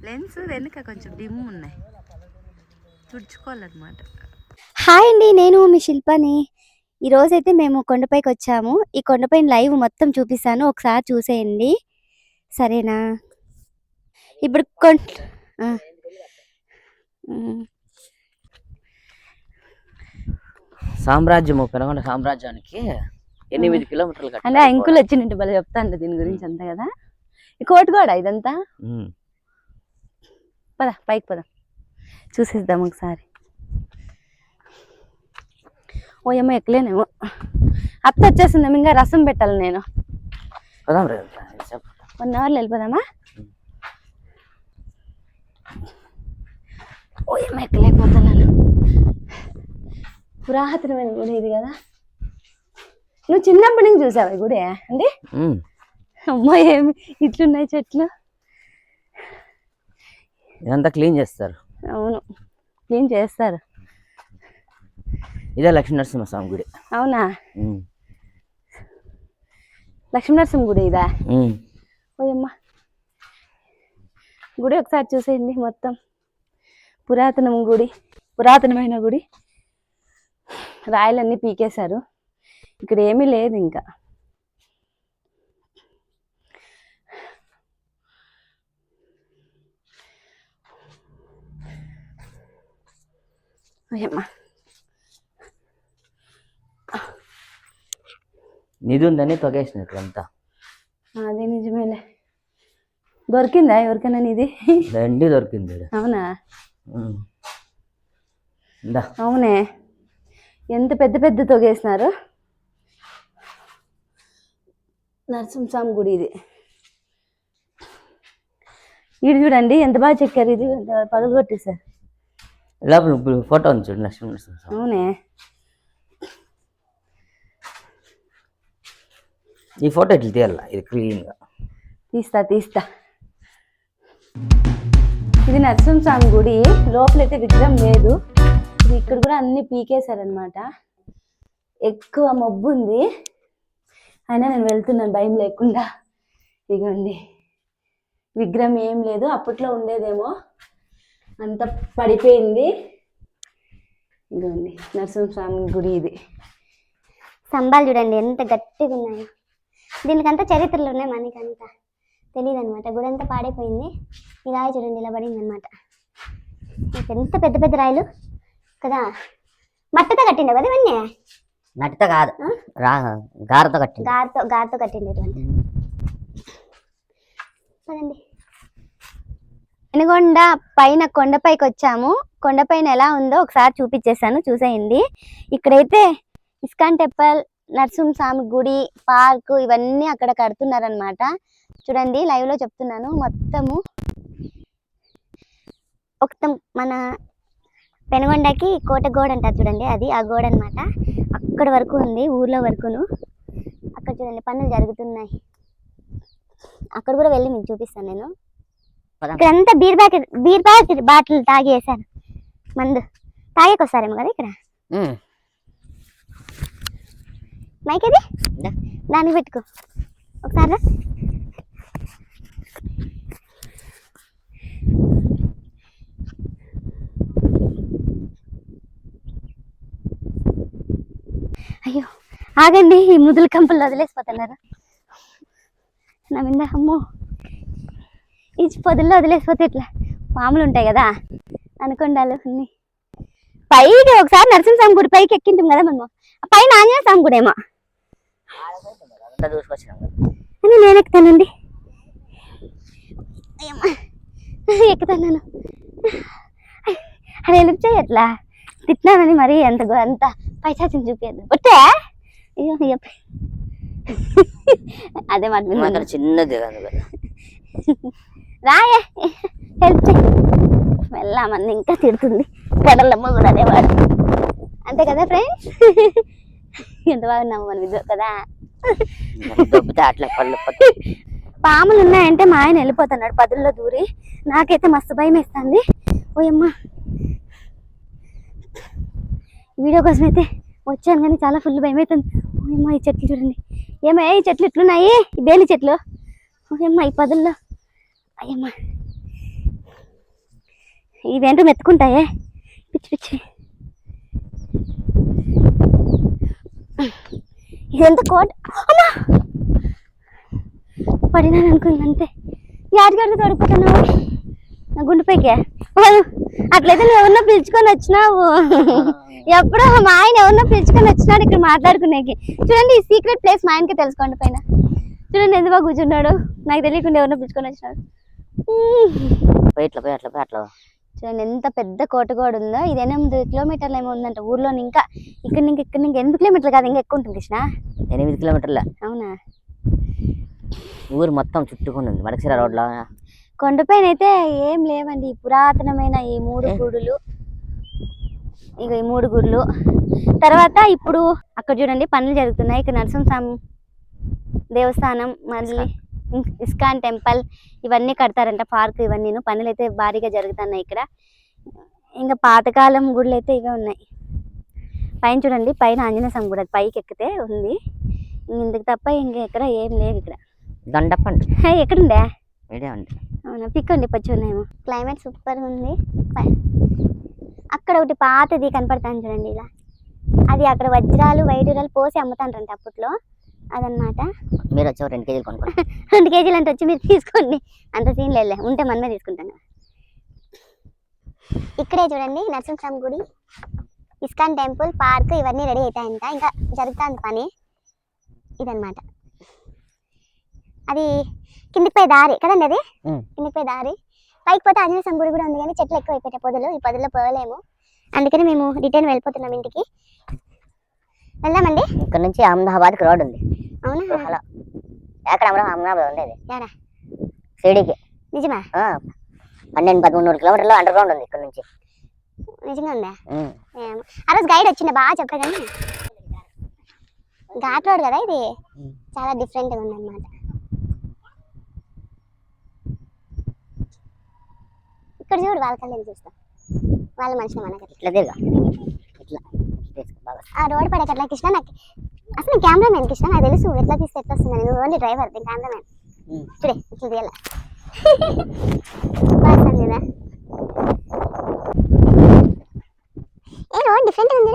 Friends వెనుక కొంచెం dim ఉన్నాయి. తుడుచుకోవాలన్నమాట. హాయ్ అండి నేను మీ శిల్పని. ఈ రోజైతే మేము కొండపైకి వచ్చాము. ఈ కొండపైన లైవ్ మొత్తం చూపిస్తాను. ఒకసారి చూసేయండి. సరేనా? ఇప్పుడు కొం ఆ. ఉమ్. సామ్రాజ్యము పెనగొండ సామ్రాజ్యానికి ఎనిమిది కిలోమీటర్లు. అంటే అంకుల్ వచ్చినట్టు భలే చెప్తాను దీని గురించి అంతా కదా. ఈ కోటి కూడా ఇదంతా. పద పైకి పద. చూసేద్దాం ఒకసారి. ఓ ఏమో ఎక్కలేనేమో. అత్త వచ్చేసింది ఇంకా రసం పెట్టాలి నేను. వన్ అవర్లో వెళ్ళిపోదామా? ఓ ఏమో ఎక్కలేకపోతున్నాను. పురాతనమైన గుడి ఇది కదా. నువ్వు చిన్నప్పటి నుంచి చూసావా గుడి? అండి. అమ్మో ఏమి? ఇట్లున్నాయి చెట్లు? ఇదంతా క్లీన్ చేస్తారు. అవును క్లీన్ చేస్తారు. ఇదే లక్ష్మీ నరసింహస్వామి గుడి. అవునా? ఉమ్. లక్ష్మీనరసింహ గుడి ఇదా. ఓయమ్మ గుడి ఒకసారి చూసేయండి మొత్తం. పురాతనం గుడి పురాతనమైన గుడి. రాయలన్నీ పీకేశారు. ఇక్కడ ఏమీ లేదు ఇంకా. ఓయమ్మ నిధి ఉందని తొగేసినట్టు అంతా అదే నిజమేలే దొరికిందా ఎవరికైనా ఇది దండి దొరికింది ఈడ. అవునా ఉమ్. ఇందా అవునే ఎంత పెద్ద పెద్ద తొగేసినారు నరసింహస్వామి గుడి ఇది ఇది చూడండి ఎంత బాగా చెక్కారు ఇది పగలు కొట్టేశారు లోపల ఇప్పుడు ఫోటో ఉంది చూడు లక్ష్మీ నరసింహస్వామి అవునే. ఈ ఫోటో ఇట్లా తీయాల ఇది క్లీన్గా తీస్తా తీస్తా. ఇది నరసింహస్వామి గుడి. లోపలైతే విగ్రహం లేదు. ఇది ఇక్కడ కూడా అన్ని పీకేశారనమాట ఎక్కువ మబ్బు ఉంది. అయినా నేను వెళ్తున్నాను భయం లేకుండా. ఇగోండి. విగ్రహం ఏం లేదు. అప్పట్లో ఉండేదేమో. అంత పడిపోయింది. ఇగోండి నరసింహస్వామి గుడి ఇది. స్తంభాలు చూడండి ఎంత గట్టిగా ఉన్నాయో. దీనికంతా చరిత్రలు ఉన్నాయి మనకంతా తెలియదు అనమాట గుడి అంతా పాడైపోయింది. ఈ రాయి చూడండి ఇలా పడింది అనమాట ఎంత పెద్ద పెద్ద రాయలు? కదా? మట్టితో కట్టిండే కదా ఇవన్నీ? నటిత కాదు గారతో కట్టింది గారితో గారితో కట్టిండేటువంటి పదండి. వెనుగొండ పైన కొండపైకి వచ్చాము. కొండపైన ఎలా ఉందో ఒకసారి చూపించేసాను చూసేయండి. ఇక్కడైతే ఇస్కాన్ టెంపుల్ నరసింహస్వామి గుడి పార్క్ ఇవన్నీ అక్కడ కడుతున్నారనమాట చూడండి లైవ్లో చెప్తున్నాను. మొత్తము మొత్తం మన పెనుగొండకి కోట గోడ అంటారు చూడండి అది ఆ గోడ అనమాట అక్కడ వరకు ఉంది ఊర్లో వరకును. అక్కడ చూడండి పనులు జరుగుతున్నాయి. అక్కడ కూడా వెళ్ళి మీకు చూపిస్తాను నేను. ఇక్కడంతా beer packet beer packet bottle తాగేసాను మందు. తాగేకొస్తారేమో కదా ఇక్కడ. మైక్ ఇది దా. దానికి పెట్టుకో. ఒకసారి. అయ్యో ఆగండి ఈ ముదుల కంపలు వదిలేసిపోతున్నారు? నా మీద అమ్మో. ఈ పొదుల్లో వదిలేసిపోతే ఇట్లా పాములు ఉంటాయి కదా. అనుకొండాలు అన్ని పైకి ఒకసారి నరసింహస్వామి గుడి పైకి ఎక్కింటాం కదా మనము. పైన ఆంజనేయ స్వామి గుడి ఏమో. అని నేను ఎక్కుతానండి. ఎక్కుతాను అది హెల్ప్ చేయట్లా తిట్టినానని మరి ఎంత అంత పైచాచిని చూపించదు ఒట్టే. అదే మాట చిన్నది కదా. రాయే. హెల్ప్ చేయి. వెళ్ళామంది ఇంకా తిడుతుంది. గడలమ్మ కూడా అదే వాడు అంతే కదా ఫ్రెండ్స్? ఎంత బాగున్నాము మనం ఇద్దరు కదా? అట్లా పళ్ళు పాములు ఉన్నాయంటే మా ఆయన వెళ్ళిపోతున్నాడు పదుల్లో దూరి. నాకైతే మస్తు భయం వేస్తుంది. ఓయమ్మా. వీడియో కోసం అయితే వచ్చాను కానీ చాలా ఫుల్ భయం అవుతుంది ఓయమ్మా ఈ చెట్లు చూడండి. ఏమో ఈ చెట్లు ఇట్లున్నాయి ఈ బేలి చెట్లు. ఓయమ్మా ఈ పదుల్లో. అయ్యమ్మా. ఇవేంటో మెత్తుకుంటాయే పిచ్చి పిచ్చి. ఇదెంత కోట? అమ్మా! పడినాను అనుకుంది అంతే యాడిగాడికి నా గుండెపైకే అట్లయితే నువ్వు ఎవరినో పిలుచుకొని వచ్చినావు. ఎప్పుడో మా ఆయన ఎవరినో పిలుచుకొని వచ్చినాడు ఇక్కడ మాట్లాడుకునేకి. చూడండి ఈ సీక్రెట్ ప్లేస్ మా ఆయనకి తెలుసుకోండి పైన. చూడండి ఎందుకు కూర్చున్నాడు? నాకు తెలియకుండా ఎవరినో పిలుచుకొని వచ్చినాడు. పోయి ఇట్లా పోయి అట్లా పోయి అట్లా. చూడండి ఎంత పెద్ద కోట కూడా ఉందో ఇది ఎనిమిది కిలోమీటర్లు ఏమో ఉందంట ఊర్లో. ఇంకా ఇక్కడ నుంచి ఇక్కడ నుంచి ఎనిమిది కిలోమీటర్లు కాదు ఇంకా ఎక్కువ ఉంటుంది కృష్ణ. ఎనిమిది కిలోమీటర్ల? అవునా? ఊరు మొత్తం చుట్టుకొని ఉంది. మడకసిర రోడ్లో? కొండపైన అయితే ఏం లేవండి. ఈ పురాతనమైన ఈ మూడు గుడులు. ఇక ఈ మూడు గుడులు. తర్వాత ఇప్పుడు అక్కడ చూడండి పనులు జరుగుతున్నాయి. ఇక్కడ నరసింహస్వామి దేవస్థానం మళ్ళీ ఇస్కాన్ టెంపుల్ ఇవన్నీ కడతారంట పార్క్ ఇవన్నీ పనులు అయితే భారీగా జరుగుతున్నాయి ఇక్కడ. ఇంకా పాతకాలం గుడులు అయితే ఇవే ఉన్నాయి. పైన చూడండి పైన ఆంజనేయ స్వామి గుడి అది పైకి ఎక్కితే ఉంది ఇందుకు తప్ప ఇంక ఎక్కడ ఏం లేవు ఇక్కడ. దండప్పండి. హే, ఎక్కడుందే? మీడియా ఉంది. అవునా? పిక్ అండి పచ్చి ఉన్నాయేమో. క్లైమేట్ సూపర్ ఉంది. అక్కడ ఒకటి పాతది కనపడతాను చూడండి ఇలా. అది అక్కడ వజ్రాలు వైడూరాలు పోసి అమ్ముతాంటారంట అప్పట్లో. అదనమాట మీరు వచ్చి రెండు కేజీలు కొనుక్కోండి. రెండు కేజీలు అంటే వచ్చి మీరు తీసుకోండి. అంత సీన్ లేదు ఉంటే మనమే తీసుకుంటాను. ఇక్కడే చూడండి నరసింహస్వామి గుడి ఇస్కాన్ టెంపుల్ పార్క్ ఇవన్నీ రెడీ అవుతాయంట ఇంకా జరుగుతుంది పని. ఇదన్నమాట. అది కిందికి పోయే దారి కదండి అది. కిందికి పోయే దారి. పైకి పోతే ఆంజనేయ స్వామి గుడి కూడా ఉంది కానీ చెట్లు ఎక్కువ అయిపోయాయి పొదలు. ఈ పొదల్లో పోలేము. అందుకని మేము రిటర్న్ వెళ్ళిపోతున్నాం ఇంటికి. వెళ్దామండి. ఇక్కడ నుంచి అహ్మదాబాద్కి రోడ్ ఉంది. అవునా? హలో ఎక్కడ అమరా అహ్మదాబాద్ ఉండేది. షిరిడీకి నిజమా? పన్నెండు పదమూడు కిలోమీటర్లు అండర్ గ్రౌండ్ ఉంది ఇక్కడ నుంచి. నిజంగా ఉందా. ఆ రోజు గైడ్ వచ్చిండే బాగా చెప్పా కానీ. ఘాట్ రోడ్ కదా ఇది. చాలా డిఫరెంట్గా ఉందన్నమాట. ఇక్కడ చూడు వాళ్ళ కళ్ళని చూస్తా. వాళ్ళ మనిషి మనకి ఇట్లా తిరగా. ఇట్లా. బాగా ఆ రోడ్ పడే అట్లా కృష్ణ నాకు అసలు నేను కెమెరామెన్ కృష్ణ నాకు తెలుసు ఎట్లా తీస్తే ఎట్లా వస్తుందని నువ్వు ఓన్లీ డ్రైవర్ నేను కెమెరామెన్ ఉమ్. చూడే ఇట్లా తీయాల? బాగా ఏ రోడ్ డిఫరెంట్ ఉంది